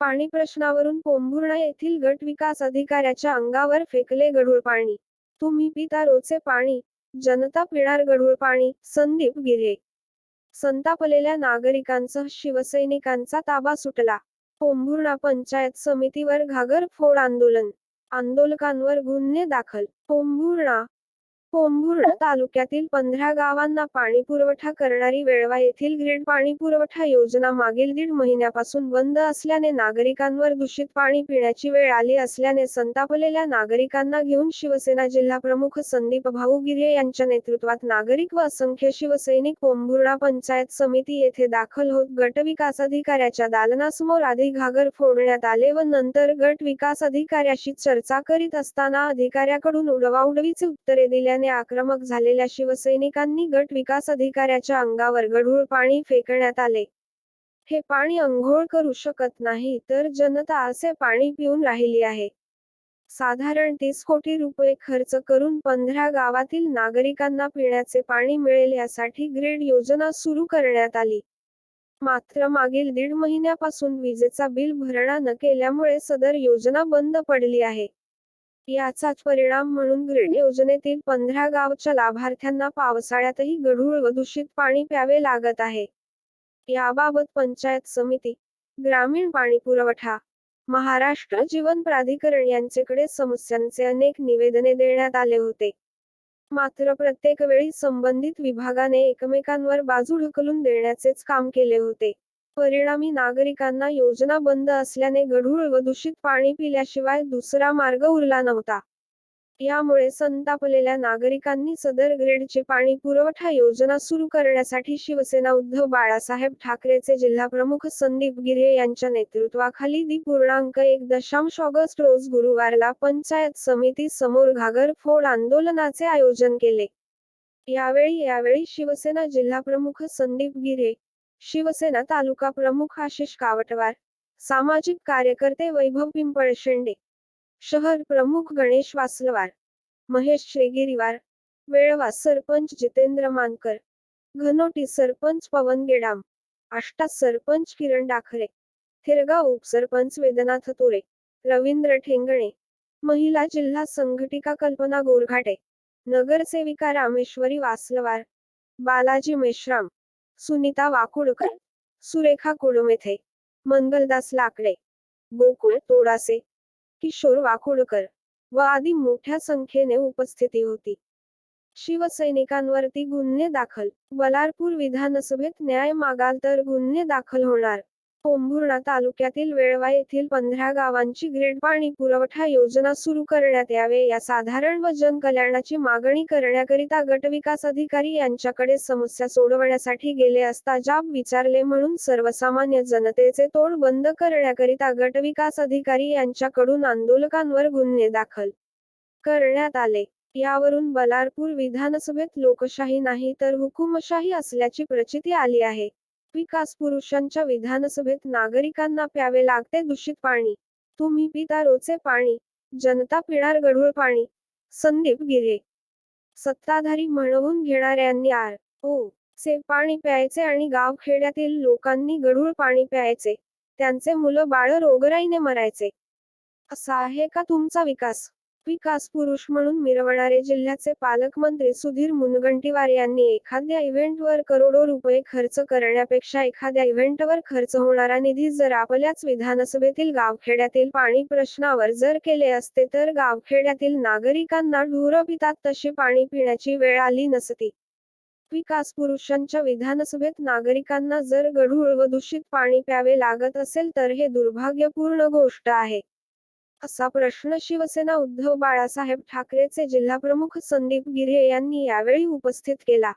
पाणी प्रश्नावरून पोंभुर्णा येथील गट विकास अधिकाऱ्याच्या अंगावर फेकले गढूळ पाणी तुम्ही पिता रोजचे पाणी जनता पिणार गढूळ पाणी संदीप गिरे. संतापलेल्या नागरिकांसह शिवसैनिकांचा ताबा सुटला. पोंभुर्णा पंचायत समितीवर घागर फोड आंदोलन. आंदोलकांवर गुन्हे दाखल. पोंभुर्णा पोंभुर्णा तालुक्यातील पंधरा गावांना पाणी पुरवठा करणारी वेळवा येथील ग्रीड पाणी पुरवठा योजना मागील दीड महिन्यापासून बंद असल्याने नागरिकांवर दूषित पाणी पिण्याची वेळ आली असल्याने संतापलेल्या नागरिकांना घेऊन शिवसेना जिल्हा प्रमुख संदीप भाऊ गिरे यांच्या नेतृत्वात नागरिक व असंख्य शिवसैनिक पोंभुर्णा पंचायत समिती येथे दाखल होत गट विकास अधिकाऱ्याच्या दालनासमोर आधी घागर फोडण्यात आले व नंतर गट विकास अधिकाऱ्याशी चर्चा करीत असताना अधिकाऱ्याकडून उडवाउडवीचे उत्तरे दिल्याने आक्रमक झालेल्या शिवसैनिकांनी गट विकास अधिकाऱ्याच्या अंगावर गढूळ पाणी फेकण्यात आले. हे पाणी अंघोळ करू शकत नाही तर जनता असे पाणी पिऊन राहिली आहे. साधारण तीस कोटी रुपये खर्च करून पंधरा गावातील नागरिकांना पिण्याचे पाणी मिळेल यासाठी ग्रेड योजना सुरू करण्यात आली. मात्र मागील दीड महिन्यापासून विजेचा बिल भरणा न केल्यामुळे सदर योजना बंद पडली आहे. याचाच परिणाम म्हणून ग्रीड योजनेतील पंधरा गावच्या लाभार्थ्यांना पावसाळ्यातही गढूळ व दूषित पाणी प्यावे लागत आहे. याबाबत पंचायत समिती ग्रामीण पाणी पुरवठा महाराष्ट्र जीवन प्राधिकरण यांच्याकडे समस्यांचे अनेक निवेदने देण्यात आले होते. मात्र प्रत्येक वेळी संबंधित विभागाने एकमेकांवर बाजू ढकलून देण्याचेच काम केले होते. परिणामी नागरिकांना योजना बंद असल्याने गढूळ व दूषित पाणी पिल्याशिवाय दुसरा मार्ग उरला नव्हता. यामुळे संतापलेल्या नागरिकांनी सदर ग्रेडची पाणी पुरवठा योजना सुरू करण्यासाठी शिवसेना उद्धव बाळासाहेब ठाकरेचे जिल्हाप्रमुख संदीप गिरे यांच्या नेतृत्वाखाली दि पूर्णांक एक दशांश ऑगस्ट रोज गुरुवारला पंचायत समिती समोर घागरफोड आंदोलनाचे आयोजन केले. यावेळी यावेळी शिवसेना जिल्हाप्रमुख संदीप गिरे शिवसेना तालुका प्रमुख आशिष कावटवार सामाजिक कार्यकर्ते वैभव पिंपळ शेंडे शहर प्रमुख गणेश वासलवार महेश श्रीगिरीवार वेळवा सरपंच जितेंद्र मानकर घनोटी सरपंच पवन गेडाम आष्टा सरपंच किरण डाखरे थिरगाव उपसरपंच वेदनाथ तोरे रवींद्र ठेंगणे महिला जिल्हा संघटिका कल्पना गोरघाटे नगरसेविका रामेश्वरी वासलवार बालाजी मेश्राम सुनीता वाकुडकर सुरेखा कुडमेथे मंगलदास लाकडे गोकुळ तोडासे किशोर वाकुडकर व आदी मोठ्या संख्येने उपस्थिती होती. शिवसैनिकांवरती गुन्हे दाखल बलारपूर विधानसभेत न्याय मागाल तर गुन्हे दाखल होणार. पोंभुर्णा तालुक्यातील वेळवा येथील पंधरा गावांची ग्रेड पाणी पुरवठा योजना सुरू करण्यात यावे. या साधारण व जनकल्याणाची मागणी करण्याकरिता गटविकास अधिकारी यांच्याकडे समस्या सोडवण्यासाठी गेले असता जाब विचारले म्हणून सर्वसामान्य जनतेचे तोड बंद करण्याकरिता गटविकास अधिकारी यांच्याकडून आंदोलकांवर गुन्हे दाखल करण्यात आले. यावरून बलारपूर विधानसभेत लोकशाही नाही तर हुकुमशाही असल्याची प्रचिती आली आहे. विकास पुरुषांच्या विधानसभेत नागरिकांना प्यावे लागते दूषित पाणी. तुम्ही पिता रोजचे पाणी जनता पिणार गढूळ पाणी. संदीप गिरे. सत्ताधारी म्हणवून घेणाऱ्यांनी आर. ओ. चे पाणी प्यायचे आणि गावखेड्यातील लोकांनी गढूळ पाणी प्यायचे. त्यांचे मुलं बाळ रोगराईने मरायचे. असा आहे का तुमचा विकास? विकास पुरुष म्हणून मिरवणारे जिल्ह्याचे पालकमंत्री सुधीर मुनगंटीवार यांनी एखाद्या इव्हेंटवर करोडो रुपये खर्च करण्यापेक्षा एखाद्या इव्हेंटवर खर्च होणारा निधी जर आपल्याच विधानसभेतील गावखेड्यातील पाणी प्रश्नावर जर केले असते तर गावखेड्यातील नागरिकांना ढोरं पितात तशी पाणी पिण्याची वेळ आली नसती. विकास पुरुषांच्या विधानसभेत नागरिकांना जर गढूळ व दूषित पाणी प्यावे लागत असेल तर हे दुर्भाग्यपूर्ण गोष्ट आहे. असा प्रश्न शिवसेना उद्धव बाळासाहेब ठाकरेचे जिल्हाप्रमुख संदीप गिरे यांनी यावेळी उपस्थित केला.